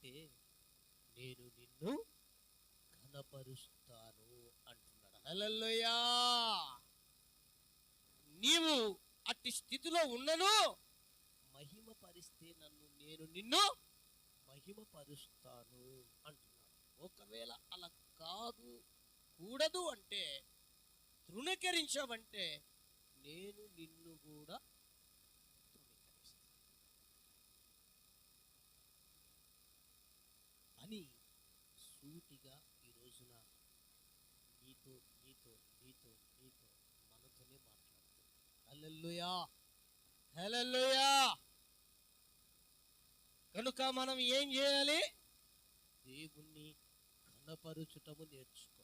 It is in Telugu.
అంటే నేను నిన్ను ఘనపరుస్తాను అంటున్నాడు. హలల్లోయా! నీవు అట్టి స్థితిలో ఉన్నను మహిమపరిస్తే నన్ను నేను నిన్ను మహిమపరుస్తాను అంటున్నాడు. ఒకవేళ అలా కాదు కూడదు అంటే తృణీకరించావంటే నేను నిన్ను కూడా సూటిగా ఈ రోజున నీతో నీతో నీతో నీతో మనతోనే మాట్లాడుతుంది హల్లెలూయా! హల్లెలూయా! కనుక మనం ఏం చేయాలి? దేవుణ్ణి కనపరుచుటము నేర్చుకో